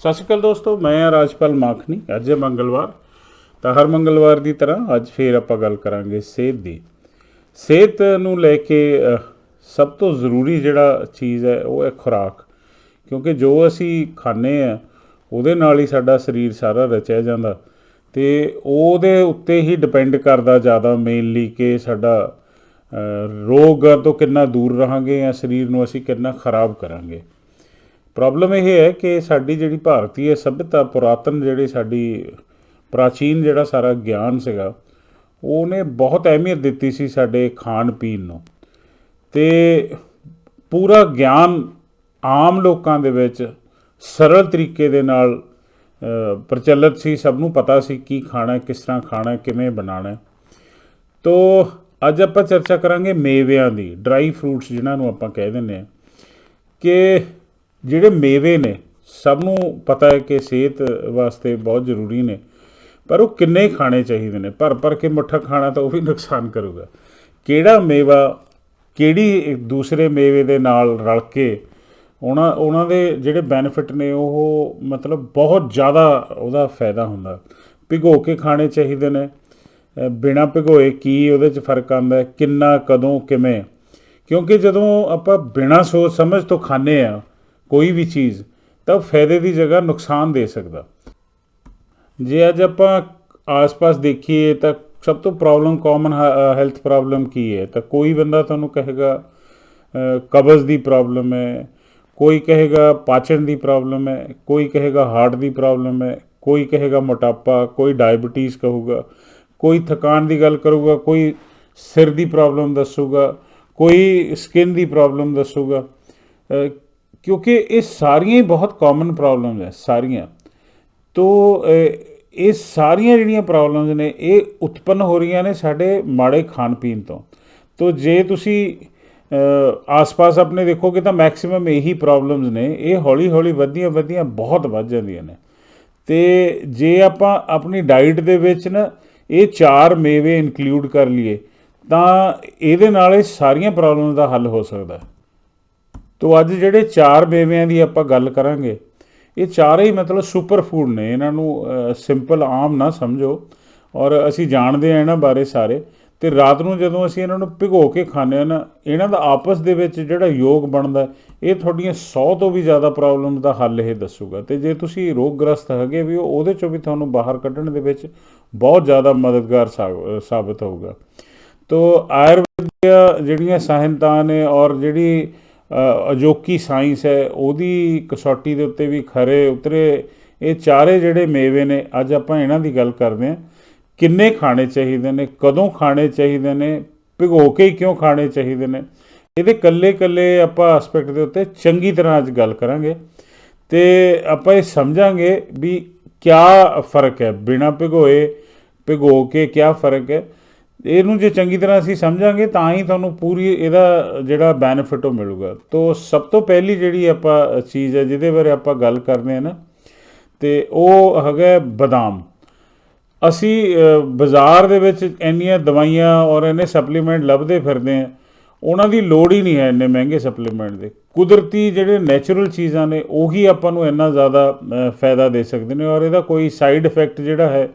ਸਤਿ ਸ਼੍ਰੀ ਅਕਾਲ ਦੋਸਤੋ, ਮੈਂ ਹਾਂ ਰਾਜਪਾਲ ਮਾਖਣੀ, ਅੱਜ ਹੈ ਮੰਗਲਵਾਰ। ਤਾਂ ਹਰ ਮੰਗਲਵਾਰ ਦੀ ਤਰ੍ਹਾਂ ਅੱਜ ਫੇਰ ਆਪਾਂ ਗੱਲ ਕਰਾਂਗੇ ਸਿਹਤ ਦੀ। ਸਿਹਤ ਨੂੰ ਲੈ ਕੇ ਸਭ ਤੋਂ ਜ਼ਰੂਰੀ ਜਿਹੜਾ ਚੀਜ਼ ਹੈ, ਉਹ ਹੈ ਖੁਰਾਕ। ਕਿਉਂਕਿ ਜੋ ਅਸੀਂ ਖਾਂਦੇ ਆ ਉਹਦੇ ਨਾਲ ਹੀ ਸਾਡਾ ਸਰੀਰ ਸਾਰਾ ਰਚਿਆ ਜਾਂਦਾ। ਤੇ ਉਹਦੇ ਉੱਤੇ ਹੀ ਡਿਪੈਂਡ ਕਰਦਾ ਜ਼ਿਆਦਾ ਮੇਨਲੀ ਕਿ ਸਾਡਾ ਰੋਗ ਤੋਂ ਕਿੰਨਾ ਦੂਰ ਰਹਾਂਗੇ ਜਾਂ ਸਰੀਰ ਨੂੰ ਅਸੀਂ ਕਿੰਨਾ ਖਰਾਬ ਕਰਾਂਗੇ। ਪ੍ਰੋਬਲਮ ਇਹ ਹੈ ਕਿ ਸਾਡੀ ਜਿਹੜੀ ਭਾਰਤੀ ਸਭਿਅਤਾ ਪੁਰਾਤਨ ਜਿਹੜੀ ਸਾਡੀ ਪ੍ਰਾਚੀਨ ਜਿਹੜਾ ਸਾਰਾ ਗਿਆਨ ਸੀਗਾ, ਉਹਨੇ ਬਹੁਤ ਅਹਿਮੀਅਤ ਦਿੱਤੀ ਸੀ ਸਾਡੇ ਖਾਣ ਪੀਣ ਨੂੰ। ਤੇ ਪੂਰਾ ਗਿਆਨ ਆਮ ਲੋਕਾਂ ਦੇ ਵਿੱਚ ਸਰਲ ਤਰੀਕੇ ਦੇ ਨਾਲ ਪ੍ਰਚਲਿਤ ਸੀ। ਸਭ ਨੂੰ ਪਤਾ ਸੀ ਕੀ ਖਾਣਾ ਕਿਸ ਤਰ੍ਹਾਂ ਖਾਣਾ ਕਿਵੇਂ ਬਣਾਉਣਾ ਤੋ ਅੱਜ ਆਪਾਂ ਚਰਚਾ ਕਰਾਂਗੇ ਮੇਵਿਆਂ ਦੀ ਡਰਾਈ ਫਰੂਟਸ ਜਿਨ੍ਹਾਂ ਨੂੰ ਆਪਾਂ ਕਹਿ ਦਿੰਦੇ ਆ ਕਿ ਜਿਹੜੇ ਮੇਵੇ ਨੇ ਸਭ ਨੂੰ ਪਤਾ ਹੈ ਕਿ ਸਿਹਤ ਵਾਸਤੇ ਬਹੁਤ ਜ਼ਰੂਰੀ ਨੇ ਪਰ ਉਹ ਕਿੰਨੇ ਖਾਣੇ ਚਾਹੀਦੇ ਨੇ? ਭਰ ਭਰ ਕੇ ਮੁੱਠਾ ਖਾਣਾ ਤਾਂ ਉਹ ਵੀ ਨੁਕਸਾਨ ਕਰੂਗਾ। ਕਿਹੜਾ ਮੇਵਾ ਕਿਹੜੀ ਦੂਸਰੇ ਮੇਵੇ ਦੇ ਨਾਲ ਰਲ ਕੇ ਉਹਨਾਂ ਉਹਨਾਂ ਦੇ ਜਿਹੜੇ ਬੈਨੀਫਿਟ ਨੇ ਉਹ ਮਤਲਬ ਬਹੁਤ ਜ਼ਿਆਦਾ ਉਹਦਾ ਫਾਇਦਾ ਹੁੰਦਾ। ਭਿਗੋ ਕੇ ਖਾਣੇ ਚਾਹੀਦੇ ਨੇ। ਅ, ਬਿਨਾਂ ਭਿਗੋਏ ਕੀ ਉਹਦੇ 'ਚ ਫ਼ਰਕ ਆਉਂਦਾ ਕਿੰਨਾ ਕਦੋਂ ਕਿਵੇਂ? ਕਿਉਂਕਿ ਜਦੋਂ ਆਪਾਂ ਬਿਨਾਂ ਸੋਚ ਸਮਝ ਤੋਂ ਖਾਂਦੇ ਆ ਕੋਈ ਵੀ ਚੀਜ਼, ਤਾਂ ਫਾਇਦੇ ਦੀ ਜਗ੍ਹਾ ਨੁਕਸਾਨ ਦੇ ਸਕਦਾ। ਜੇ ਅੱਜ ਆਪਾਂ ਆਸ-ਪਾਸ ਦੇਖੀਏ, ਤਾਂ ਸਭ ਤੋਂ ਪ੍ਰੋਬਲਮ ਕਾਮਨ ਹੈਲਥ ਪ੍ਰੋਬਲਮ ਕੀ ਹੈ? ਤਾਂ ਕੋਈ ਬੰਦਾ ਤੁਹਾਨੂੰ ਕਹੇਗਾ ਕਬਜ਼ ਦੀ ਪ੍ਰੋਬਲਮ ਹੈ, ਕੋਈ ਕਹੇਗਾ ਪਾਚਨ ਦੀ ਪ੍ਰੋਬਲਮ ਹੈ, ਕੋਈ ਕਹੇਗਾ ਹਾਰਟ ਦੀ ਪ੍ਰੋਬਲਮ ਹੈ, ਕੋਈ ਕਹੇਗਾ ਮੋਟਾਪਾ, ਕੋਈ ਡਾਇਬੀਟੀਜ਼ ਕਹੂਗਾ, ਕੋਈ ਥਕਾਨ ਦੀ ਗੱਲ ਕਰੂਗਾ, ਕੋਈ ਸਿਰ ਦੀ ਪ੍ਰੋਬਲਮ ਦੱਸੂਗਾ, ਕੋਈ ਸਕਿਨ ਦੀ ਪ੍ਰੋਬਲਮ ਦੱਸੂਗਾ ਕਿਉਂਕਿ ਇਹ ਸਾਰੀਆਂ ਹੀ ਬਹੁਤ ਕਾਮਨ ਪ੍ਰੋਬਲਮਸ ਹੈ, ਸਾਰੀਆਂ। ਤੋ ਇਹ ਸਾਰੀਆਂ ਜਿਹੜੀਆਂ ਪ੍ਰੋਬਲਮਸ ਨੇ, ਇਹ ਉਤਪੰਨ ਹੋ ਰਹੀਆਂ ਨੇ ਸਾਡੇ ਮਾੜੇ ਖਾਣ ਪੀਣ ਤੋਂ। ਤੋ, ਜੇ ਤੁਸੀਂ ਆਸ-ਪਾਸ ਆਪਣੇ ਦੇਖੋਗੇ ਤਾਂ ਮੈਕਸਿਮਮ ਇਹੀ ਪ੍ਰੋਬਲਮਸ ਨੇ। ਇਹ ਹੌਲੀ-ਹੌਲੀ ਵਧੀਆਂ ਵਧੀਆਂ ਬਹੁਤ ਵੱਧ ਜਾਂਦੀਆਂ ਨੇ। ਤੇ ਜੇ ਆਪਾਂ ਆਪਣੀ ਡਾਈਟ ਦੇ ਵਿੱਚ ਨਾ ਇਹ ਚਾਰ ਮੇਵੇ ਇਨਕਲੂਡ ਕਰ ਲਈਏ, ਤਾਂ ਇਹਦੇ ਨਾਲ ਇਹ ਸਾਰੀਆਂ ਪ੍ਰੋਬਲਮਸ ਦਾ ਹੱਲ ਹੋ ਸਕਦਾ। ਹੈ ਤੋ ਅੱਜ ਜਿਹੜੇ ਚਾਰ ਬੇਵਿਆਂ ਦੀ ਆਪਾਂ ਗੱਲ ਕਰਾਂਗੇ ਇਹ ਚਾਰੇ ਹੀ ਮਤਲਬ ਸੁਪਰ ਫੂਡ ਨੇ ਇਹਨਾਂ ਨੂੰ ਸਿੰਪਲ ਆਮ ਨਾ ਸਮਝੋ। ਔਰ ਅਸੀਂ ਜਾਣਦੇ ਆ ਇਹਨਾਂ ਬਾਰੇ ਸਾਰੇ। ਤੇ ਰਾਤ ਨੂੰ ਜਦੋਂ ਅਸੀਂ ਇਹਨਾਂ ਨੂੰ ਭਿਗੋ ਕੇ ਖਾਂਦੇ ਆ ਨਾ ਇਹਨਾਂ ਦਾ ਆਪਸ ਦੇ ਵਿੱਚ ਜਿਹੜਾ ਯੋਗ ਬਣਦਾ ਇਹ ਤੁਹਾਡੀਆਂ 100 ਤੋਂ ਵੀ ਜ਼ਿਆਦਾ ਪ੍ਰੋਬਲਮ ਦਾ ਹੱਲ ਇਹ ਦੱਸੂਗਾ। ਤੇ ਜੇ ਤੁਸੀਂ ਰੋਗਗ੍ਰਸਤ ਹੈਗੇ ਵੀ ਹੋ, ਉਹਦੇ ਚੋਂ ਵੀ ਤੁਹਾਨੂੰ ਬਾਹਰ ਕੱਢਣ ਦੇ ਵਿੱਚ ਬਹੁਤ ਜ਼ਿਆਦਾ ਮਦਦਗਾਰ ਸਾਬਤ ਹੋਊਗਾ। ਤੋ ਆਯੁਰਵੇਦ ਦੀਆਂ ਜਿਹੜੀਆਂ ਸਹਾਇਤਾਂ ਨੇ ਔਰ ਜਿਹੜੀ ਅਜੋਕੀ ਸਾਇੰਸ ਹੈ, ਉਹਦੀ ਕਸੌਟੀ ਦੇ ਉੱਤੇ ਵੀ ਖਰੇ ਉਤਰੇ। ਇਹ ਚਾਰੇ ਜਿਹੜੇ ਮੇਵੇ ਨੇ, ਅੱਜ ਆਪਾਂ ਇਹਨਾਂ ਦੀ ਗੱਲ ਕਰਦੇ ਹਾਂ। ਕਿੰਨੇ ਖਾਣੇ ਚਾਹੀਦੇ ਨੇ, ਕਦੋਂ ਖਾਣੇ ਚਾਹੀਦੇ ਨੇ, ਭਿਗੋ ਕੇ ਹੀ ਕਿਉਂ ਖਾਣੇ ਚਾਹੀਦੇ ਨੇ? ਇਹਦੇ ਕੱਲੇ ਕੱਲੇ ਆਪਾਂ ਐਸਪੈਕਟ ਦੇ ਉੱਤੇ ਚੰਗੀ ਤਰ੍ਹਾਂ ਅੱਜ ਗੱਲ ਕਰਾਂਗੇ। ਤੇ ਆਪਾਂ ਇਹ ਸਮਝਾਂਗੇ ਵੀ ਕਿਆ ਫ਼ਰਕ ਹੈ, ਬਿਨਾ ਭਿਗੋਏ, ਭਿਗੋ ਕੇ ਕਿਆ ਫ਼ਰਕ ਹੈ। ਇਹਨੂੰ ਜੇ ਚੰਗੀ ਤਰ੍ਹਾਂ ਅਸੀਂ ਸਮਝਾਂਗੇ, ਤਾਂ ਹੀ ਤੁਹਾਨੂੰ ਪੂਰੀ ਇਹਦਾ ਜਿਹੜਾ ਬੈਨੀਫਿਟ ਉਹ ਮਿਲੂਗਾ। ਤੋਂ ਸਭ ਤੋਂ ਪਹਿਲੀ ਜਿਹੜੀ ਆਪਾਂ ਚੀਜ਼ ਹੈ, ਜਿਹਦੇ ਬਾਰੇ ਆਪਾਂ ਗੱਲ ਕਰਦੇ ਹਾਂ ਨਾ, ਤੇ ਉਹ ਹੈਗਾ ਬਦਾਮ। ਅਸੀਂ ਬਾਜ਼ਾਰ ਦੇ ਵਿੱਚ ਇੰਨੀਆਂ ਦਵਾਈਆਂ ਔਰ ਇੰਨੇ ਸਪਲੀਮੈਂਟ ਲੱਭਦੇ ਫਿਰਦੇ ਆ, ਉਹਨਾਂ ਦੀ ਲੋੜ ਹੀ ਨਹੀਂ ਹੈ ਇੰਨੇ ਮਹਿੰਗੇ ਸਪਲੀਮੈਂਟ ਦੇ। ਕੁਦਰਤੀ ਜਿਹੜੇ ਨੇਚਰਲ ਚੀਜ਼ਾਂ ਨੇ, ਉਹੀ ਆਪਾਂ ਨੂੰ ਇੰਨਾ ਜ਼ਿਆਦਾ ਫਾਇਦਾ ਦੇ ਸਕਦੇ ਨੇ ਔਰ ਇਹਦਾ ਕੋਈ ਸਾਈਡ ਇਫੈਕਟ ਜਿਹੜਾ ਹੈ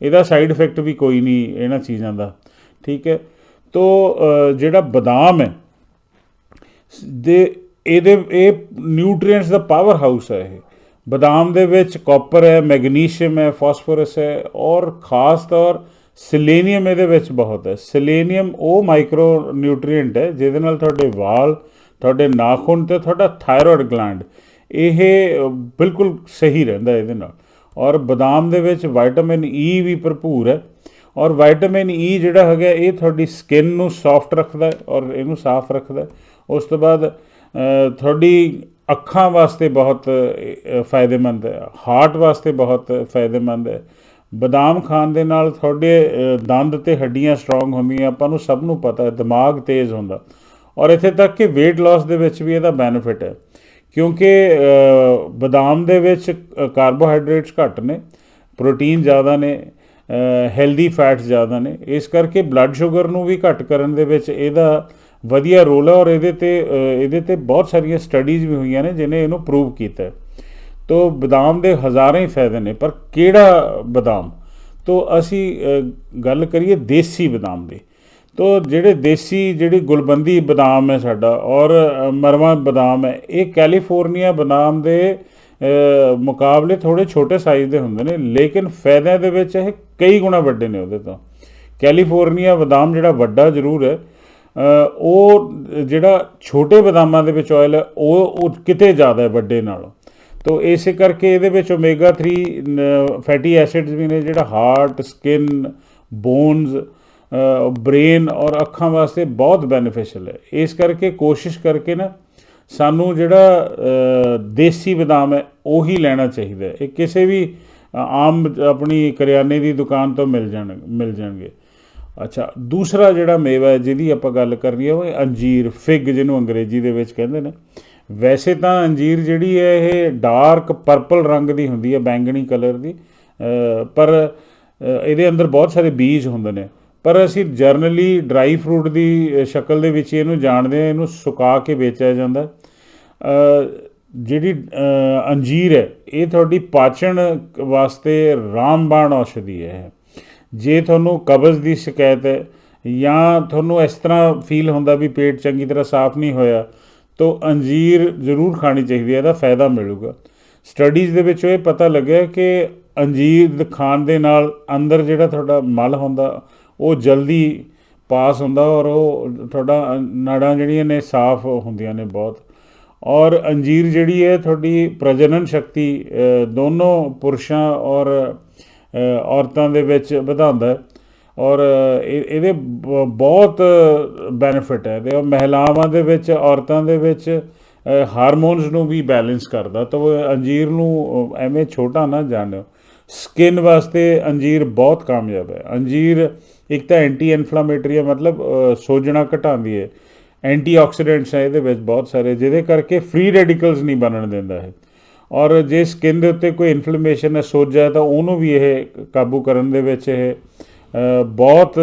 ਇਹਦਾ ਸਾਈਡ ਇਫੈਕਟ ਵੀ ਕੋਈ ਨਹੀਂ ਇਹਨਾਂ ਚੀਜ਼ਾਂ ਦਾ, ਠੀਕ ਹੈ? ਤੋ ਜਿਹੜਾ ਬਦਾਮ ਹੈ, ਦੇ, ਇਹਦੇ, ਇਹ ਨਿਊਟ੍ਰੀਐਂਟਸ ਦਾ ਪਾਵਰ ਹਾਊਸ ਹੈ ਇਹ। ਬਦਾਮ ਦੇ ਵਿੱਚ ਕਾਪਰ ਹੈ ਮੈਗਨੀਸ਼ੀਅਮ ਹੈ ਫਾਸਫੋਰਸ ਹੈ ਔਰ ਖਾਸ ਤੌਰ ਸਿਲੇਨੀਅਮ ਇਹਦੇ ਵਿੱਚ ਬਹੁਤ ਹੈ। ਸਿਲੇਨੀਅਮ ਉਹ ਮਾਈਕਰੋ ਨਿਊਟ੍ਰੀਐਂਟ ਹੈ, ਜਿਹਦੇ ਨਾਲ ਤੁਹਾਡੇ ਵਾਲ, ਤੁਹਾਡੇ ਨਾਖੂਨ ਤੇ ਤੁਹਾਡਾ ਥਾਇਰੋਇਡ ਗਲੈਂਡ ਇਹ ਬਿਲਕੁਲ ਸਹੀ ਰਹਿੰਦਾ ਇਹਦੇ ਨਾਲ। ਔਰ ਬਦਾਮ ਦੇ ਵਿੱਚ ਵਿਟਾਮਿਨ ਈ e ਵੀ ਭਰਪੂਰ ਹੈ। ਔਰ ਵਿਟਾਮਿਨ ਈ e ਜਿਹੜਾ ਹੈਗਾ, ਇਹ ਤੁਹਾਡੀ ਸਕਿਨ ਨੂੰ ਸੌਫਟ ਰੱਖਦਾ ਹੈ ਔਰ ਇਹਨੂੰ ਸਾਫ਼ ਰੱਖਦਾ ਹੈ। ਉਸ ਤੋਂ ਬਾਅਦ ਤੁਹਾਡੀ ਅੱਖਾਂ ਵਾਸਤੇ ਬਹੁਤ ਫਾਇਦੇਮੰਦ ਹੈ। ਹਾਰਟ ਵਾਸਤੇ ਬਹੁਤ ਫਾਇਦੇਮੰਦ ਹੈ। ਬਦਾਮ ਖਾਣ ਦੇ ਨਾਲ ਤੁਹਾਡੇ ਦੰਦ ਤੇ ਹੱਡੀਆਂ ਸਟਰੋਂਗ ਹੁੰਦੀਆਂ। ਆਪਾਂ ਨੂੰ ਸਭ ਨੂੰ ਪਤਾ ਹੈ, ਦਿਮਾਗ ਤੇਜ਼ ਹੁੰਦਾ। ਔਰ ਇੱਥੇ ਤੱਕ ਕਿ weight loss ਦੇ ਵਿੱਚ ਵੀ ਇਹਦਾ ਬੈਨੀਫਿਟ ਹੈ। ਕਿਉਂਕਿ ਬਦਾਮ ਦੇ ਵਿੱਚ ਕਾਰਬੋਹਾਈਡਰੇਟਸ ਘੱਟ ਨੇ, ਪ੍ਰੋਟੀਨ ਜ਼ਿਆਦਾ ਨੇ ਹੈਲਦੀ ਫੈਟਸ ਜ਼ਿਆਦਾ ਨੇ, ਇਸ ਕਰਕੇ ਬਲੱਡ ਸ਼ੂਗਰ ਨੂੰ ਵੀ ਘੱਟ ਕਰਨ ਦੇ ਵਿੱਚ ਇਹਦਾ ਵਧੀਆ ਰੋਲ ਹੈ ਔਰ ਇਹਦੇ ਤੇ ਇਹਦੇ ਤੇ ਬਹੁਤ ਸਾਰੀਆਂ ਸਟੱਡੀਜ਼ ਵੀ ਹੋਈਆਂ ਨੇ ਜਿਨੇ ਇਹਨੂੰ ਪ੍ਰੂਵ ਕੀਤਾ ਹੈ। ਤੋ ਬਦਾਮ ਦੇ ਹਜ਼ਾਰਾਂ ਹੀ ਫਾਇਦੇ ਨੇ, ਪਰ ਕਿਹੜਾ ਬਦਾਮ? ਤੋ ਅਸੀਂ ਗੱਲ ਕਰੀਏ ਦੇਸੀ ਬਦਾਮ ਦੀ। ਤੋ ਜਿਹੜੇ ਦੇਸੀ ਜਿਹੜੀ ਗੁਲਬੰਦੀ ਬਦਾਮ ਹੈ ਸਾਡਾ ਔਰ ਅ, ਮਰਵਾ ਬਦਾਮ ਹੈ ਇਹ ਕੈਲੀਫੋਰਨੀਆ ਬਦਾਮ ਦੇ ਮੁਕਾਬਲੇ ਥੋੜੇ ਛੋਟੇ ਸਾਈਜ਼ ਦੇ ਹੁੰਦੇ ਨੇ ਲੇਕਿਨ ਫਾਇਦਿਆਂ ਦੇ ਵਿੱਚ ਇਹ ਕਈ ਗੁਣਾ ਵੱਡੇ ਨੇ ਉਹਦੇ ਤੋਂ। ਕੈਲੀਫੋਰਨੀਆ ਬਦਾਮ ਜਿਹੜਾ ਵੱਡਾ ਜ਼ਰੂਰ ਹੈ ਉਹ ਜਿਹੜਾ ਛੋਟੇ ਬਦਾਮਾਂ ਦੇ ਵਿੱਚ ਆਇਲ ਹੈ ਉਹ ਉਹ ਕਿਤੇ ਜ਼ਿਆਦਾ ਹੈ ਵੱਡੇ ਨਾਲੋਂ। ਤੋ ਇਸੇ ਕਰਕੇ ਇਹਦੇ ਵਿੱਚ ਓਮੇਗਾ 3 ਫੈਟੀ ਐਸਿਡਸ ਵੀ ਨੇ ਜਿਹੜਾ ਹਾਰਟ ਸਕਿਨ ਬੋਨਸ ਬ੍ਰੇਨ ਔਰ ਅੱਖਾਂ ਵਾਸਤੇ ਬਹੁਤ ਬੈਨੀਫੀਸ਼ੀਅਲ ਹੈ। ਇਸ ਕਰਕੇ ਕੋਸ਼ਿਸ਼ ਕਰਕੇ ਨਾ ਸਾਨੂੰ ਜਿਹੜਾ ਦੇਸੀ ਬਦਾਮ ਹੈ, ਉਹੀ ਲੈਣਾ ਚਾਹੀਦਾ ਹੈ। ਇਹ ਕਿਸੇ ਵੀ ਆਮ ਆਪਣੀ ਕਰਿਆਨੇ ਦੀ ਦੁਕਾਨ ਤੋਂ ਮਿਲ ਜਾਣ, ਮਿਲ ਜਾਣਗੇ। ਅੱਛਾ, ਦੂਸਰਾ ਜਿਹੜਾ ਮੇਵਾ ਹੈ, ਜਿਹਦੀ ਆਪਾਂ ਗੱਲ ਕਰਨੀ ਹੈ, ਉਹ ਅੰਜੀਰ ਫਿਗ ਜਿਹਨੂੰ ਅੰਗਰੇਜ਼ੀ ਦੇ ਵਿੱਚ ਕਹਿੰਦੇ ਨੇ। ਵੈਸੇ ਤਾਂ ਅੰਜੀਰ ਜਿਹੜੀ ਹੈ, ਇਹ ਡਾਰਕ ਪਰਪਲ ਰੰਗ ਦੀ ਹੁੰਦੀ ਹੈ, ਬੈਂਗਣੀ ਕਲਰ ਦੀ। ਪਰ ਇਹਦੇ ਅੰਦਰ ਬਹੁਤ ਸਾਰੇ ਬੀਜ ਹੁੰਦੇ ਨੇ। ਪਰ ਅਸੀਂ ਜਰਨਲੀ ਡਰਾਈ ਫਰੂਟ ਦੀ ਸ਼ਕਲ ਦੇ ਵਿੱਚ ਇਹਨੂੰ ਜਾਣਦੇ ਹਾਂ, ਇਹਨੂੰ ਸੁਕਾ ਕੇ ਵੇਚਿਆ ਜਾਂਦਾ। ਜਿਹੜੀ ਅੰਜੀਰ ਹੈ, ਇਹ ਤੁਹਾਡੀ ਪਾਚਨ ਵਾਸਤੇ ਰਾਮਬਾਣ ਔਸ਼ਧੀ ਹੈ। ਜੇ ਤੁਹਾਨੂੰ ਕਬਜ਼ ਦੀ ਸ਼ਿਕਾਇਤ ਹੈ ਜਾਂ ਤੁਹਾਨੂੰ ਇਸ ਤਰ੍ਹਾਂ ਫੀਲ ਹੁੰਦਾ ਵੀ ਪੇਟ ਚੰਗੀ ਤਰ੍ਹਾਂ ਸਾਫ਼ ਨਹੀਂ ਹੋਇਆ, ਤਾਂ ਅੰਜੀਰ ਜ਼ਰੂਰ ਖਾਣੀ ਚਾਹੀਦੀ ਹੈ, ਇਹਦਾ ਫਾਇਦਾ ਮਿਲੂਗਾ। ਸਟੱਡੀਜ਼ ਦੇ ਵਿੱਚ ਇਹ ਪਤਾ ਲੱਗਿਆ ਕਿ ਅੰਜੀਰ ਖਾਣ ਦੇ ਨਾਲ ਅੰਦਰ ਜਿਹੜਾ ਤੁਹਾਡਾ ਮਲ ਹੁੰਦਾ ਉਹ ਜਲਦੀ ਪਾਸ ਹੁੰਦਾ ਔਰ ਉਹ ਤੁਹਾਡਾ ਨਾੜਾਂ ਜਿਹੜੀਆਂ ਨੇ ਸਾਫ਼ ਹੁੰਦੀਆਂ ਨੇ ਬਹੁਤ। ਔਰ ਅੰਜੀਰ ਜਿਹੜੀ ਹੈ ਤੁਹਾਡੀ ਪ੍ਰਜਨਨ ਸ਼ਕਤੀ ਦੋਨੋਂ ਪੁਰਸ਼ਾਂ ਔਰ ਔਰਤਾਂ ਦੇ ਵਿੱਚ ਵਧਾਉਂਦਾ ਹੈ। ਔਰ ਇਹ- ਇਹਦੇ ਬ- ਬਹੁਤ ਬੈਨੀਫਿਟ ਹੈ। ਤੇ ਮਹਿਲਾਵਾਂ ਦੇ ਵਿੱਚ, ਔਰਤਾਂ ਦੇ ਵਿੱਚ ਹਾਰਮੋਨਸ ਨੂੰ ਵੀ ਬੈਲੈਂਸ ਕਰਦਾ। ਤਾਂ ਉਹ ਅੰਜੀਰ ਨੂੰ ਐਵੇਂ ਛੋਟਾ ਨਾ ਜਾਣਿਓ। ਸਕਿਨ ਵਾਸਤੇ ਅੰਜੀਰ ਬਹੁਤ ਕਾਮਯਾਬ ਹੈ। ਅੰਜੀਰ ਇੱਕ ਤਾਂ ਐਂਟੀ ਇਨਫਲਾਮੇਟਰੀ ਹੈ, ਮਤਲਬ ਸੋਜਣਾ ਘਟਾਉਂਦੀ ਹੈ। ਐਂਟੀਆਕਸੀਡੈਂਟਸ ਹੈ ਇਹਦੇ ਵਿੱਚ ਬਹੁਤ ਸਾਰੇ, ਜਿਹਦੇ ਕਰਕੇ ਫ੍ਰੀ ਰੈਡੀਕਲਸ ਨਹੀਂ ਬਣਨ ਦਿੰਦਾ ਹੈ ਔਰ ਜੇ ਸਕਿਨ ਦੇ ਉੱਤੇ ਕੋਈ ਇਨਫਲੇਮੇਸ਼ਨ ਹੈ, ਸੋਜਾ ਹੈ, ਤਾਂ ਉਹਨੂੰ ਵੀ ਇਹ ਕਾਬੂ ਕਰਨ ਦੇ ਵਿੱਚ ਇਹ ਬਹੁਤ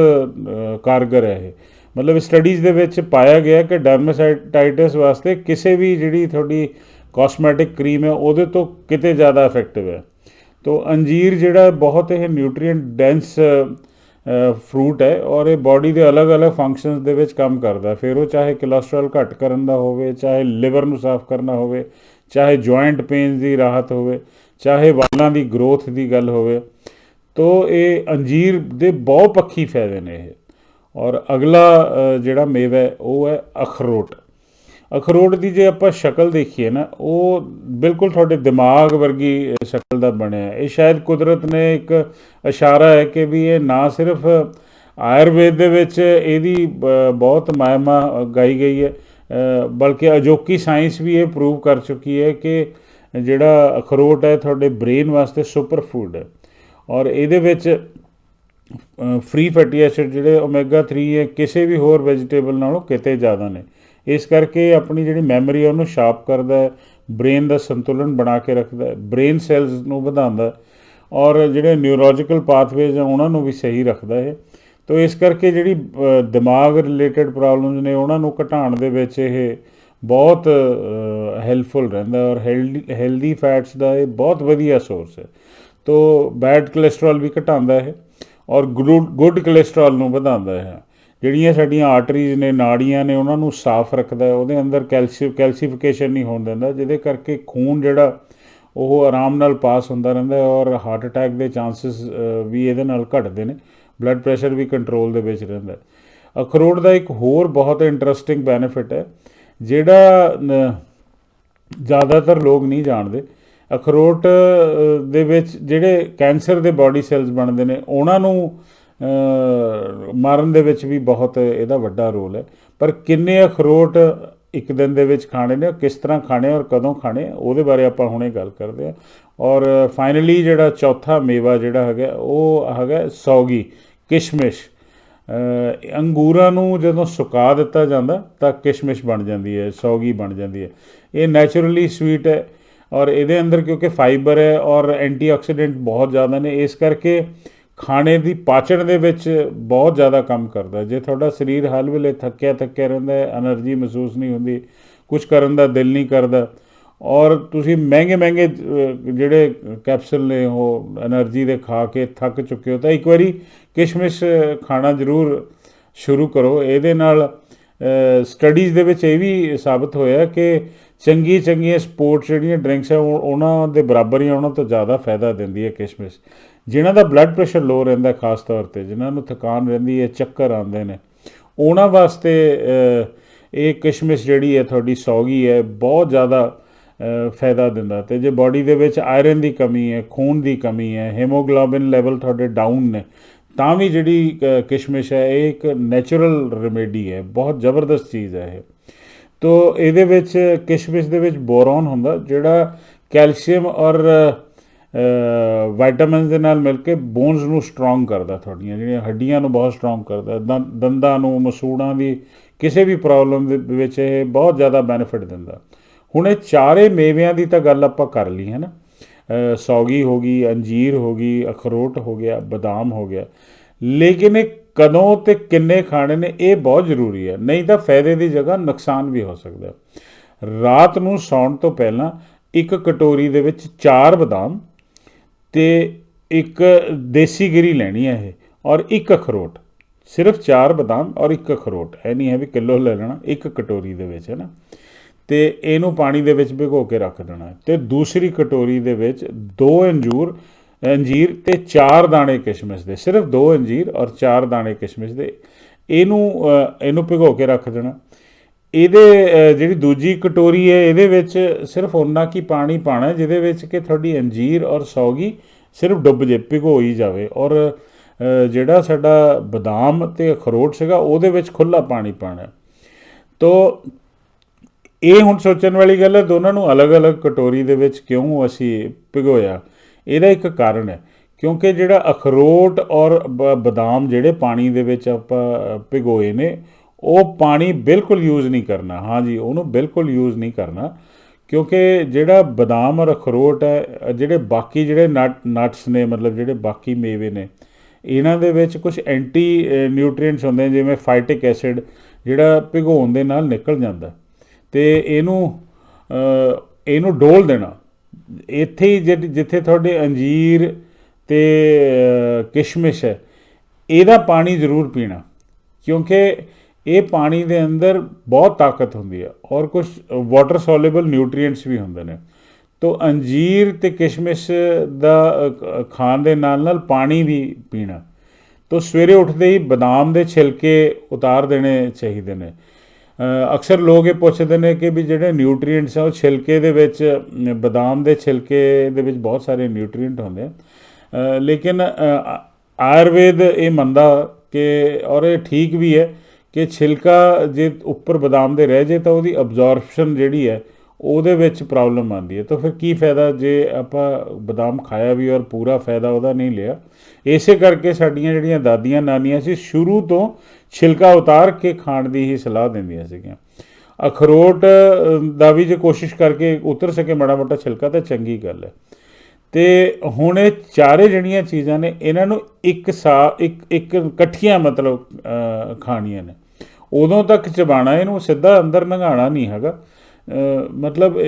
ਕਾਰਗਰ ਹੈ ਇਹ। ਮਤਲਬ ਸਟੱਡੀਜ਼ ਦੇ ਵਿੱਚ ਪਾਇਆ ਗਿਆ ਕਿ ਡਰਮੇਸਾਈਟਾਈਟਿਸ ਵਾਸਤੇ ਕਿਸੇ ਵੀ ਜਿਹੜੀ ਤੁਹਾਡੀ ਕਾਸਮੈਟਿਕ ਕਰੀਮ ਹੈ, ਉਹਦੇ ਤੋਂ ਕਿਤੇ ਜ਼ਿਆਦਾ ਇਫੈਕਟਿਵ ਹੈ। ਤੋ ਅੰਜੀਰ ਜਿਹੜਾ ਬਹੁਤ ਇਹ ਨਿਊਟ੍ਰੀਐਂਟ ਡੈਂਸ ਫਰੂਟ ਹੈ ਔਰ ਇਹ ਬਾਡੀ ਦੇ ਅਲੱਗ-ਅਲੱਗ ਫੰਕਸ਼ਨਸ ਦੇ ਵਿੱਚ ਕੰਮ ਕਰਦਾ ਫਿਰ ਉਹ ਚਾਹੇ ਕੋਲੇਸਟ੍ਰੋਲ ਘੱਟ ਕਰਨ ਦਾ ਹੋਵੇ, ਚਾਹੇ ਲਿਵਰ ਨੂੰ ਸਾਫ਼ ਕਰਨਾ ਹੋਵੇ, ਚਾਹੇ ਜੁਆਇੰਟ ਪੇਨਸ ਦੀ ਰਾਹਤ ਹੋਵੇ, ਚਾਹੇ ਵਾਲਾਂ ਦੀ ਗਰੋਥ ਦੀ ਗੱਲ ਹੋਵੇ, ਤੋ ਇਹ ਅੰਜੀਰ ਦੇ ਬਹੁ ਪੱਖੀ ਫਾਇਦੇ ਨੇ ਇਹ। ਔਰ ਅਗਲਾ ਜਿਹੜਾ ਮੇਵਾ ਉਹ ਹੈ ਅਖਰੋਟ। ਅਖਰੋਟ ਦੀ ਜੇ ਆਪਾਂ ਸ਼ਕਲ ਦੇਖੀਏ ਨਾ, ਉਹ ਬਿਲਕੁਲ ਤੁਹਾਡੇ ਦਿਮਾਗ ਵਰਗੀ ਸ਼ਕਲ ਦਾ ਬਣਿਆ ਇਹ ਸ਼ਾਇਦ ਕੁਦਰਤ ਨੇ ਇੱਕ ਇਸ਼ਾਰਾ ਹੈ ਕਿ ਵੀ ਇਹ ਨਾ ਸਿਰਫ ਆਯੁਰਵੇਦ ਦੇ ਵਿੱਚ ਇਹਦੀ ਬ- ਬਹੁਤ ਮਾਇਮਾ ਗਾਈ ਗਈ ਹੈ ਬਲਕਿ ਅਜੋਕੀ ਸਾਇੰਸ ਵੀ ਇਹ ਪ੍ਰੂਵ ਕਰ ਚੁੱਕੀ ਹੈ ਕਿ ਜਿਹੜਾ ਅਖਰੋਟ ਹੈ ਤੁਹਾਡੇ ਬ੍ਰੇਨ ਵਾਸਤੇ ਸੁਪਰ ਫੂਡ ਹੈ। ਔਰ ਇਹਦੇ ਵਿੱਚ ਫ੍ਰੀ ਫੈਟੀ ਐਸਿਡ ਜਿਹੜੇ ਓਮੇਗਾ 3 ਹੈ ਕਿਸੇ ਵੀ ਹੋਰ ਵੈਜੀਟੇਬਲ ਨਾਲੋਂ ਕਿਤੇ ਜ਼ਿਆਦਾ ਨੇ। ਇਸ ਕਰਕੇ ਆਪਣੀ ਜਿਹੜੀ ਮੈਮਰੀ ਹੈ ਉਹਨੂੰ ਸ਼ਾਰਪ ਕਰਦਾ ਹੈ ਬ੍ਰੇਨ ਦਾ ਸੰਤੁਲਨ ਬਣਾ ਕੇ ਰੱਖਦਾ ਹੈ ਬ੍ਰੇਨ ਸੈਲਸ ਨੂੰ ਵਧਾਉਂਦਾ ਔਰ ਜਿਹੜੇ ਨਿਊਰੋਲੋਜੀਕਲ ਪਾਥਵੇਜ਼ ਆ ਉਹਨਾਂ ਨੂੰ ਵੀ ਸਹੀ ਰੱਖਦਾ ਹੈ। ਤੋ ਇਸ ਕਰਕੇ ਜਿਹੜੀ ਦਿਮਾਗ ਰਿਲੇਟਡ ਪ੍ਰੋਬਲਮਸ ਨੇ ਉਹਨਾਂ ਨੂੰ ਘਟਾਉਣ ਦੇ ਵਿੱਚ ਇਹ ਬਹੁਤ ਹੈਲਪਫੁਲ ਰਹਿੰਦਾ ਔਰ ਹੈਲਦੀ ਹੈਲਦੀ ਫੈਟਸ ਦਾ ਇਹ ਬਹੁਤ ਵਧੀਆ ਸੋਰਸ ਹੈ। ਤੋ ਬੈਡ ਕੋਲੇਸਟ੍ਰੋਲ ਵੀ ਘਟਾਉਂਦਾ ਹੈ ਔਰ ਗੁੱਡ ਕੋਲੇਸਟ੍ਰੋਲ ਨੂੰ ਵਧਾਉਂਦਾ ਹੈ। ਜਿਹੜੀਆਂ ਸਾਡੀਆਂ ਆਰਟਰੀਜ਼ ਨੇ, ਨਾੜੀਆਂ ਨੇ, ਉਹਨਾਂ ਨੂੰ ਸਾਫ਼ ਰੱਖਦਾ ਉਹਦੇ ਅੰਦਰ ਕੈਲਸ਼ੀ ਕੈਲਸੀਫਿਕੇਸ਼ਨ ਨਹੀਂ ਹੋਣ ਦਿੰਦਾ, ਜਿਹਦੇ ਕਰਕੇ ਖੂਨ ਜਿਹੜਾ ਉਹ ਆਰਾਮ ਨਾਲ ਪਾਸ ਹੁੰਦਾ ਰਹਿੰਦਾ ਹੈ ਔਰ ਹਾਰਟ ਅਟੈਕ ਦੇ ਚਾਂਸਸ ਵੀ ਇਹਦੇ ਨਾਲ ਘਟਦੇ ਨੇ ਬਲੱਡ ਪ੍ਰੈਸ਼ਰ ਵੀ ਕੰਟਰੋਲ ਦੇ ਵਿੱਚ ਰਹਿੰਦਾ ਹੈ। ਅਖਰੋਟ ਦਾ ਇੱਕ ਹੋਰ ਬਹੁਤ ਇੰਟਰਸਟਿੰਗ ਬੈਨੀਫਿਟ ਹੈ, ਜਿਹੜਾ ਜ਼ਿਆਦਾਤਰ ਲੋਕ ਨਹੀਂ ਜਾਣਦੇ, ਅਖਰੋਟ ਦੇ ਵਿੱਚ ਜਿਹੜੇ ਕੈਂਸਰ ਦੇ ਬਾਡੀ ਸੈਲਸ ਬਣਦੇ ਨੇ, ਉਹਨਾਂ ਨੂੰ ਮਾਰਨ ਦੇ ਵਿੱਚ ਵੀ ਬਹੁਤ ਇਹਦਾ ਵੱਡਾ ਰੋਲ ਹੈ। ਪਰ ਕਿੰਨੇ ਅਖਰੋਟ ਇੱਕ ਦਿਨ ਦੇ ਵਿੱਚ ਖਾਣੇ ਨੇ, ਕਿਸ ਤਰ੍ਹਾਂ ਖਾਣੇ ਔਰ ਕਦੋਂ ਖਾਣੇ, ਉਹਦੇ ਬਾਰੇ ਆਪਾਂ ਹੁਣੇ ਗੱਲ ਕਰਦੇ ਹਾਂ। ਔਰ ਫਾਈਨਲੀ ਜਿਹੜਾ ਚੌਥਾ ਮੇਵਾ ਜਿਹੜਾ ਹੈਗਾ, ਉਹ ਹੈਗਾ ਸੌਗੀ, ਕਿਸ਼ਮਿਸ਼। ਅੰਗੂਰਾਂ ਨੂੰ ਜਦੋਂ ਸੁਕਾ ਦਿੱਤਾ ਜਾਂਦਾ, ਤਾਂ ਕਿਸ਼ਮਿਸ਼ ਬਣ ਜਾਂਦੀ ਹੈ, ਸੌਗੀ ਬਣ ਜਾਂਦੀ ਹੈ। ਇਹ ਨੇਚਰਲੀ ਸਵੀਟ ਹੈ ਔਰ ਇਹਦੇ ਅੰਦਰ ਕਿਉਂਕਿ ਫਾਈਬਰ ਹੈ ਔਰ ਐਂਟੀਆਕਸੀਡੈਂਟ ਬਹੁਤ ਜ਼ਿਆਦਾ ਨੇ, ਇਸ ਕਰਕੇ ਖਾਣੇ ਦੀ ਪਾਚਣ ਦੇ ਵਿੱਚ ਬਹੁਤ ਜ਼ਿਆਦਾ ਕੰਮ ਕਰਦਾ ਜੇ ਤੁਹਾਡਾ ਸਰੀਰ ਹਰ ਵੇਲੇ ਥੱਕਿਆ ਥੱਕਿਆ ਰਹਿੰਦਾ ਹੈ એનર્ਜੀ ਮਹਿਸੂਸ ਨਹੀਂ ਹੁੰਦੀ ਕੁਝ ਕਰਨ ਦਾ ਦਿਲ ਨਹੀਂ ਕਰਦਾ, ਔਰ ਤੁਸੀਂ ਮਹਿੰਗੇ ਮਹਿੰਗੇ ਜਿਹੜੇ ਕੈਪਸੂਲ ਨੇ ਉਹ એનર્ਜੀ ਦੇ ਖਾ ਕੇ ਥੱਕ ਚੁੱਕੇ ਹੋ, ਤਾਂ ਇੱਕ ਵਾਰੀ ਕਿਸ਼ਮਿਸ਼ ਖਾਣਾ ਜ਼ਰੂਰ ਸ਼ੁਰੂ ਕਰੋ। ਇਹਦੇ ਨਾਲ ਸਟੱਡੀਜ਼ ਦੇ ਵਿੱਚ ਇਹ ਵੀ ਸਾਬਤ ਹੋਇਆ ਕਿ ਚੰਗੀ ਚੰਗੀਆਂ ਸਪੋਰਟਸ ਜਿਹੜੀਆਂ ਡਰਿੰਕਸ ਆ ਉਹਨਾਂ ਦੇ ਬਰਾਬਰ ਹੀ ਉਹਨਾਂ ਤੋਂ ਜ਼ਿਆਦਾ ਫਾਇਦਾ ਦਿੰਦੀ ਹੈ ਕਿਸ਼ਮਿਸ਼। ਜਿਨ੍ਹਾਂ ਦਾ ਬਲੱਡ ਪ੍ਰੈਸ਼ਰ ਲੋ ਰਹਿੰਦਾ ਖਾਸ ਤੌਰ ਤੇ, ਜਿਨ੍ਹਾਂ ਨੂੰ ਥਕਾਨ ਰਹਿੰਦੀ ਹੈ, ਚੱਕਰ ਆਉਂਦੇ ਨੇ, ਉਹਨਾਂ ਵਾਸਤੇ ਇਹ ਕਿਸ਼ਮਿਸ਼ ਜਿਹੜੀ ਹੈ ਤੁਹਾਡੀ ਸੌਗੀ ਹੈ, ਬਹੁਤ ਜ਼ਿਆਦਾ ਫਾਇਦਾ ਦਿੰਦਾ ਤੇ ਜੇ ਬਾਡੀ ਦੇ ਵਿੱਚ ਆਇਰਨ ਦੀ ਕਮੀ ਹੈ, ਖੂਨ ਦੀ ਕਮੀ ਹੈ ਹੀਮੋਗਲੋਬਿਨ ਲੈਵਲ ਤੁਹਾਡੇ ਡਾਊਨ ਨੇ, ਤਾਂ ਵੀ ਜਿਹੜੀ ਕਿਸ਼ਮਿਸ਼ ਹੈ, ਇਹ ਇੱਕ ਨੈਚੁਰਲ ਰੈਮੇਡੀ ਹੈ, ਬਹੁਤ ਜ਼ਬਰਦਸਤ ਚੀਜ਼ ਹੈ ਇਹ। ਤੋ ਇਹਦੇ ਵਿੱਚ ਕਿਸ਼ਮਿਸ਼ ਦੇ ਵਿੱਚ ਬੋਰੋਨ ਹੁੰਦਾ, ਜਿਹੜਾ ਕੈਲਸ਼ੀਅਮ ਔਰ ਵਿਟਾਮਿਨਸ ਦੇ ਨਾਲ ਮਿਲ ਕੇ ਬੋਨਸ ਨੂੰ ਸਟਰੋਂਗ ਕਰਦਾ ਤੁਹਾਡੀਆਂ, ਜਿਹੜੀਆਂ ਹੱਡੀਆਂ ਨੂੰ ਬਹੁਤ ਸਟਰੋਂਗ ਕਰਦਾ, ਦੰ- ਦੰਦਾਂ ਨੂੰ, ਮਸੂੜਾਂ ਦੀ ਕਿਸੇ ਵੀ ਪ੍ਰੋਬਲਮ ਦੇ ਵਿੱਚ ਇਹ ਬਹੁਤ ਜ਼ਿਆਦਾ ਬੈਨੀਫਿਟ ਦਿੰਦਾ। ਹੁਣ ਇਹ ਚਾਰੇ ਮੇਵਿਆਂ ਦੀ ਤਾਂ ਗੱਲ ਆਪਾਂ ਕਰ ਲਈ, ਹੈ ਨਾ? ਸੌਗੀ ਹੋ ਗਈ, ਅੰਜੀਰ ਹੋ ਗਈ, ਅਖਰੋਟ ਹੋ ਗਿਆ, ਬਦਾਮ ਹੋ ਗਿਆ। ਲੇਕਿਨ ਇਹ ਕਦੋਂ ਤੇ ਕਿੰਨੇ ਖਾਣੇ ਨੇ, ਇਹ ਬਹੁਤ ਜ਼ਰੂਰੀ ਹੈ। ਨਹੀਂ ਤਾਂ ਫਾਇਦੇ ਦੀ ਜਗ੍ਹਾ ਨੁਕਸਾਨ ਵੀ ਹੋ ਸਕਦਾ। ਰਾਤ ਨੂੰ ਸੌਣ ਤੋਂ ਪਹਿਲਾਂ ਇੱਕ ਕਟੋਰੀ ਦੇ ਵਿੱਚ ਚਾਰ ਬਦਾਮ ਤੇ ਇੱਕ ਦੇਸੀ ਗਿਰੀ ਲੈਣੀ ਹੈ ਇਹ ਔਰ ਇੱਕ ਅਖਰੋਟ। ਸਿਰਫ ਚਾਰ ਬਦਾਮ ਔਰ ਇੱਕ ਅਖਰੋਟ। ਇਹ ਨਹੀਂ ਹੈ ਵੀ ਕਿਲੋ ਲੈ ਲੈਣਾ, ਇੱਕ ਕਟੋਰੀ ਦੇ ਵਿੱਚ, ਹੈ ਨਾ? ਤੇ ਇਹਨੂੰ ਪਾਣੀ ਦੇ ਵਿੱਚ ਭਿਗੋ ਕੇ ਰੱਖ ਦੇਣਾ ਹੈ। ਤੇ ਦੂਸਰੀ ਕਟੋਰੀ ਦੇ ਵਿੱਚ ਦੋ ਅੰਜੂਰ, ਅੰਜੀਰ ਤੇ ਚਾਰ ਦਾਣੇ ਕਿਸ਼ਮਿਸ਼ ਦੇ। ਸਿਰਫ ਦੋ ਅੰਜੀਰ ਔਰ ਚਾਰ ਦਾਣੇ ਕਿਸ਼ਮਿਸ਼ ਦੇ। ਇਹਨੂੰ ਇਹਨੂੰ ਭਿਗੋ ਕੇ ਰੱਖ ਦੇਣਾ। ਇਹਦੇ ਜਿਹੜੀ ਦੂਜੀ ਕਟੋਰੀ ਹੈ, ਇਹਦੇ ਵਿੱਚ ਸਿਰਫ ਉਨਾ ਕੀ ਪਾਣੀ ਪਾਣਾ ਜਿਹਦੇ ਵਿੱਚ ਕਿ ਤੁਹਾਡੀ ਅੰਜੀਰ ਔਰ ਸੌਗੀ ਸਿਰਫ ਡੁੱਬ ਜੇ ਭਿਗੋਈ ਜਾਵੇ ਔਰ ਜਿਹੜਾ ਸਾਡਾ ਬਦਾਮ ਤੇ ਅਖਰੋਟ ਸੀਗਾ, ਉਹਦੇ ਵਿੱਚ ਖੁੱਲਾ ਪਾਣੀ ਪਾਣਾ ਹੈ। ਤੋ ਇਹ ਹੁਣ ਸੋਚਣ ਵਾਲੀ ਗੱਲ ਹੈ, ਦੋਨਾਂ ਨੂੰ ਅਲੱਗ-ਅਲੱਗ ਕਟੋਰੀ ਦੇ ਵਿੱਚ ਕਿਉਂ ਅਸੀਂ ਭਿਗੋਇਆ ਇਹਦਾ ਇੱਕ ਕਾਰਨ ਹੈ, ਕਿਉਂਕਿ ਜਿਹੜਾ ਅਖਰੋਟ ਔਰ ਬ- ਬਦਾਮ ਜਿਹੜੇ ਪਾਣੀ ਦੇ ਵਿੱਚ ਆਪਾਂ ਭਿਗੋਏ ਨੇ ਉਹ ਪਾਣੀ ਬਿਲਕੁਲ ਯੂਜ਼ ਨਹੀਂ ਕਰਨਾ। ਹਾਂਜੀ ਉਹਨੂੰ ਬਿਲਕੁਲ ਯੂਜ਼ ਨਹੀਂ ਕਰਨਾ, ਕਿਉਂਕਿ ਜਿਹੜਾ ਬਦਾਮ ਔਰ ਅਖਰੋਟ ਹੈ ਜਿਹੜੇ ਬਾਕੀ ਜਿਹੜੇ ਨਟ ਨਟਸ ਨੇ, ਮਤਲਬ ਜਿਹੜੇ ਬਾਕੀ ਮੇਵੇ ਨੇ, ਇਹਨਾਂ ਦੇ ਵਿੱਚ ਕੁਝ ਐਂਟੀ ਨਿਊਟ੍ਰੀਐਂਟਸ ਹੁੰਦੇ ਜਿਵੇਂ ਫਾਈਟਿਕ ਐਸਿਡ ਜਿਹੜਾ ਭਿਗੋਣ ਦੇ ਨਾਲ ਨਿਕਲ ਜਾਂਦਾ। ਤੇ ਇਹਨੂੰ ਇਹਨੂੰ ਡੋਲ ਦੇਣਾ। ਇੱਥੇ ਹੀ ਜਿੱਥੇ ਤੁਹਾਡੇ ਅੰਜੀਰ ਤੇ ਕਿਸ਼ਮਿਸ਼ ਹੈ, ਇਹਦਾ ਪਾਣੀ ਜ਼ਰੂਰ ਪੀਣਾ, ਕਿਉਂਕਿ ਇਹ ਪਾਣੀ ਦੇ ਅੰਦਰ ਬਹੁਤ ਤਾਕਤ ਹੁੰਦੀ ਹੈ ਔਰ ਕੁਝ ਵਾਟਰ ਸੋਲੇਬਲ ਨਿਊਟ੍ਰੀਐਂਟਸ ਵੀ ਹੁੰਦੇ ਨੇ। ਤੋ ਅੰਜੀਰ ਤੇ ਕਿਸ਼ਮਿਸ਼ ਦਾ ਖਾਣ ਦੇ ਨਾਲ ਨਾਲ ਪਾਣੀ ਵੀ ਪੀਣਾ। ਤੋ ਸਵੇਰੇ ਉੱਠਦੇ ਹੀ ਬਦਾਮ ਦੇ ਛਿਲਕੇ ਉਤਾਰ ਦੇਣੇ ਚਾਹੀਦੇ ਨੇ। ਅਕਸਰ ਲੋਕ ਇਹ ਪੁੱਛਦੇ ਨੇ ਕਿ ਵੀ ਜਿਹੜੇ ਨਿਊਟ੍ਰੀਐਂਟਸ ਆ ਉਹ ਛਿਲਕੇ ਦੇ ਵਿੱਚ, ਬਦਾਮ ਦੇ ਛਿਲਕੇ ਦੇ ਵਿੱਚ ਬਹੁਤ ਸਾਰੇ ਨਿਊਟ੍ਰੀਐਂਟ ਹੁੰਦੇ ਆ। ਲੇਕਿਨ ਆਯੁਰਵੇਦ ਇਹ ਮੰਨਦਾ ਕਿ ਔਰ ਇਹ ਠੀਕ ਵੀ ਹੈ ਕਿ ਛਿਲਕਾ ਜੇ ਉੱਪਰ ਬਦਾਮ ਦੇ ਰਹਿ ਜੇ ਤਾਂ ਉਹਦੀ ਅਬਜ਼ੌਰਪਸ਼ਨ ਜਿਹੜੀ ਹੈ, ਉਹਦੇ ਵਿੱਚ ਪ੍ਰੋਬਲਮ ਆਉਂਦੀ ਹੈ। ਤਾਂ ਫਿਰ ਕੀ ਫਾਇਦਾ ਜੇ ਆਪਾਂ ਬਦਾਮ ਖਾਇਆ ਵੀ ਔਰ ਪੂਰਾ ਫਾਇਦਾ ਉਹਦਾ ਨਹੀਂ ਲਿਆ? ਇਸੇ ਕਰਕੇ ਸਾਡੀਆਂ ਜਿਹੜੀਆਂ ਦਾਦੀਆਂ ਨਾਨੀਆਂ ਸੀ, ਸ਼ੁਰੂ ਤੋਂ ਛਿਲਕਾ ਉਤਾਰ ਕੇ ਖਾਣ ਦੀ ਹੀ ਸਲਾਹ ਦਿੰਦੀਆਂ ਸੀਗੀਆਂ। ਅਖਰੋਟ ਦਾ ਵੀ ਜੇ ਕੋਸ਼ਿਸ਼ ਕਰਕੇ ਉਤਰ ਸਕੇ ਮਾੜਾ ਮੋਟਾ ਛਿਲਕਾ, ਤਾਂ ਚੰਗੀ ਗੱਲ ਹੈ। ਤੇ ਹੁਣ ਇਹ ਚਾਰੇ ਜਿਹੜੀਆਂ ਚੀਜ਼ਾਂ ਨੇ, ਇਹਨਾਂ ਨੂੰ ਇੱਕ ਸਾ, ਇੱਕ ਇੱਕ ਇਕੱਠੀਆਂ ਮਤਲਬ ਖਾਣੀਆਂ ਨੇ। ਉਦੋਂ ਤੱਕ ਚਬਾਣਾ ਇਹਨੂੰ ਸਿੱਧਾ ਅੰਦਰ ਲੰਘਾਣਾ ਨਹੀਂ ਹੈਗਾ। ਮਤਲਬ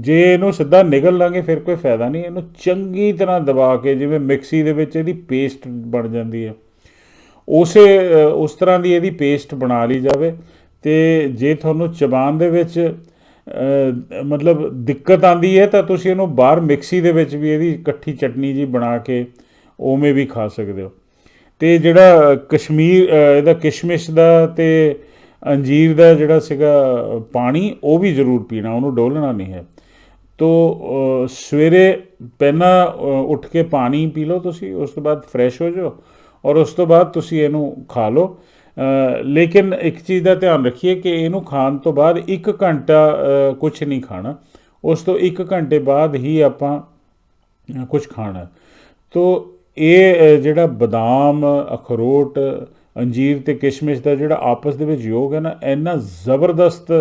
ਜੇ ਇਹਨੂੰ ਸਿੱਧਾ ਨਿਗਲ ਲਾਂਗੇ, ਫਿਰ ਕੋਈ ਫਾਇਦਾ ਨਹੀਂ। ਇਹਨੂੰ ਚੰਗੀ ਤਰ੍ਹਾਂ ਦਬਾ ਕੇ, ਜਿਵੇਂ ਮਿਕਸੀ ਦੇ ਵਿੱਚ ਇਹਦੀ ਪੇਸਟ ਬਣ ਜਾਂਦੀ ਹੈ। ਉਸੇ ਉਸ ਤਰ੍ਹਾਂ ਦੀ ਇਹਦੀ ਪੇਸਟ ਬਣਾ ਲਈ ਜਾਵੇ। ਤੇ ਜੇ ਤੁਹਾਨੂੰ ਚਬਾਨ ਦੇ ਵਿੱਚ ਮਤਲਬ ਦਿੱਕਤ ਆਂਦੀ ਹੈ ਤਾਂ ਤੁਸੀਂ ਇਹਨੂੰ ਬਾਹਰ ਮਿਕਸੀ ਦੇ ਵਿੱਚ ਵੀ ਇਹਦੀ ਇਕੱਠੀ ਚਟਨੀ ਜੀ ਬਣਾ ਕੇ ਉਵੇਂ ਵੀ ਖਾ ਸਕਦੇ ਹੋ। ਤੇ ਜਿਹੜਾ ਕਸ਼ਮੀਰ ਇਹਦਾ ਕਿਸ਼ਮਿਸ਼ ਦਾ ਤੇ ਅੰਜੀਰ ਦਾ ਜਿਹੜਾ ਸੀਗਾ ਪਾਣੀ, ਉਹ ਵੀ ਜ਼ਰੂਰ ਪੀਣਾ, ਉਹਨੂੰ ਡੋਲਣਾ ਨਹੀਂ ਹੈ। ਤੋ ਸਵੇਰੇ ਪਹਿਲਾਂ ਉੱਠ ਕੇ ਪਾਣੀ ਪੀ ਲਓ ਤੁਸੀਂ, ਉਸ ਤੋਂ ਬਾਅਦ ਫਰੈਸ਼ ਹੋ ਜਾਓ ਔਰ ਉਸ ਤੋਂ ਬਾਅਦ ਤੁਸੀਂ ਇਹਨੂੰ ਖਾ ਲਓ। ਲੇਕਿਨ ਇੱਕ ਚੀਜ਼ ਦਾ ਧਿਆਨ ਰੱਖੀਏ ਕਿ ਇਹਨੂੰ ਖਾਣ ਤੋਂ ਬਾਅਦ 1 ਘੰਟਾ ਕੁਝ ਨਹੀਂ ਖਾਣਾ। ਉਸ ਤੋਂ 1 ਘੰਟੇ ਬਾਅਦ ਹੀ ਆਪਾਂ ਕੁਝ ਖਾਣਾ। ਤੋ ਇਹ ਜਿਹੜਾ ਬਦਾਮ, ਅਖਰੋਟ, ਅੰਜੀਰ ਤੇ ਕਿਸ਼ਮਿਸ਼ ਦਾ ਜਿਹੜਾ ਆਪਸ ਦੇ ਵਿੱਚ ਯੋਗ ਹੈ ਨਾ, ਇੰਨਾ ਜ਼ਬਰਦਸਤ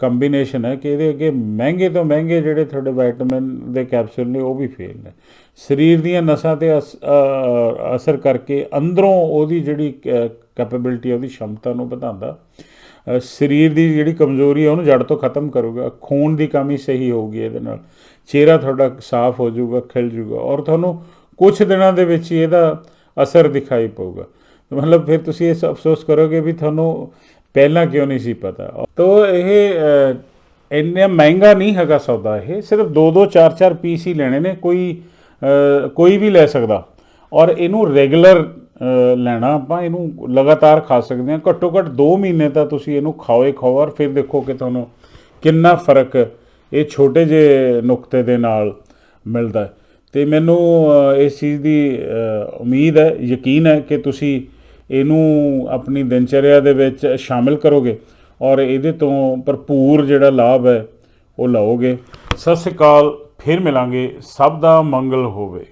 ਕੰਬੀਨੇਸ਼ਨ ਹੈ ਕਿ ਇਹਦੇ ਅੱਗੇ ਮਹਿੰਗੇ ਤੋਂ ਮਹਿੰਗੇ ਜਿਹੜੇ ਤੁਹਾਡੇ ਵਿਟਾਮਿਨ ਦੇ ਕੈਪਸੂਲ ਨੇ, ਉਹ ਵੀ ਫੇਲ ਨੇ। ਸਰੀਰ ਦੀਆਂ ਨਸਾਂ ਤੇ ਅਸ- ਅਸਰ ਕਰਕੇ ਅੰਦਰੋਂ ਉਹਦੀ ਜਿਹੜੀ ਕੈਪੇਬਿਲਿਟੀ ਉਹਦੀ ਸ਼ਮਤਾ ਨੂੰ ਵਧਾਉਂਦਾ। ਸਰੀਰ ਦੀ ਜਿਹੜੀ ਕਮਜ਼ੋਰੀ ਹੈ, ਉਹਨੂੰ ਜੜ ਤੋਂ ਖਤਮ ਕਰੂਗਾ। ਖੂਨ ਦੀ ਕਮੀ ਸਹੀ ਹੋਊਗੀ ਇਹਦੇ ਨਾਲ। ਚਿਹਰਾ ਤੁਹਾਡਾ ਸਾਫ਼ ਹੋ ਜਾਊਗਾ, ਖਿਲ ਜਾਊਗਾ ਔਰ ਤੁਹਾਨੂੰ ਕੁਝ ਦਿਨਾਂ ਦੇ ਵਿੱਚ ਹੀ ਇਹਦਾ ਅਸਰ ਦਿਖਾਈ ਪਊਗਾ। ਮਤਲਬ ਫਿਰ ਤੁਸੀਂ ਇਸ ਅਫਸੋਸ ਕਰੋਗੇ ਵੀ ਤੁਹਾਨੂੰ ਪਹਿਲਾਂ ਕਿਉਂ ਨਹੀਂ ਸੀ ਪਤਾ? ਤੋ ਇਹ ਇੰਨਾ ਮਹਿੰਗਾ ਨਹੀਂ ਹੈਗਾ ਸੌਦਾ ਇਹ, ਸਿਰਫ 2-2 4-4 ਪੀਸ ਹੀ ਲੈਣੇ ਨੇ, ਕੋਈ ਕੋਈ ਵੀ ਲੈ ਸਕਦਾ। ਔਰ ਇਹਨੂੰ ਰੈਗੂਲਰ ਲੈਣਾ, ਆਪਾਂ ਇਹਨੂੰ ਲਗਾਤਾਰ ਖਾ ਸਕਦੇ ਹਾਂ। ਘੱਟੋ ਘੱਟ 2 ਮਹੀਨੇ ਤਾਂ ਤੁਸੀਂ ਇਹਨੂੰ ਖਾਓ ਹੀ ਖਾਓ, ਔਰ ਫਿਰ ਦੇਖੋ ਕਿ ਤੁਹਾਨੂੰ ਕਿੰਨਾ ਫ਼ਰਕ ਇਹ ਛੋਟੇ ਜਿਹੇ ਨੁਕਤੇ ਦੇ ਨਾਲ ਮਿਲਦਾ ਹੈ। ਤੇ ਮੈਨੂੰ ਇਸ ਚੀਜ਼ ਦੀ ਉਮੀਦ ਹੈ, ਯਕੀਨ ਹੈ ਕਿ ਤੁਸੀਂ ਇਹਨੂੰ ਆਪਣੀ ਦਿਨਚਰਿਆ ਦੇ ਵਿੱਚ ਸ਼ਾਮਿਲ ਕਰੋਗੇ ਔਰ ਇਹਦੇ ਤੋਂ ਭਰਪੂਰ ਜਿਹੜਾ ਲਾਭ ਹੈ ਉਹ ਲਓਗੇ। ਸਤਿ ਸ੍ਰੀ ਅਕਾਲ, ਫਿਰ ਮਿਲਾਂਗੇ। ਸਭ ਦਾ ਮੰਗਲ ਹੋਵੇ।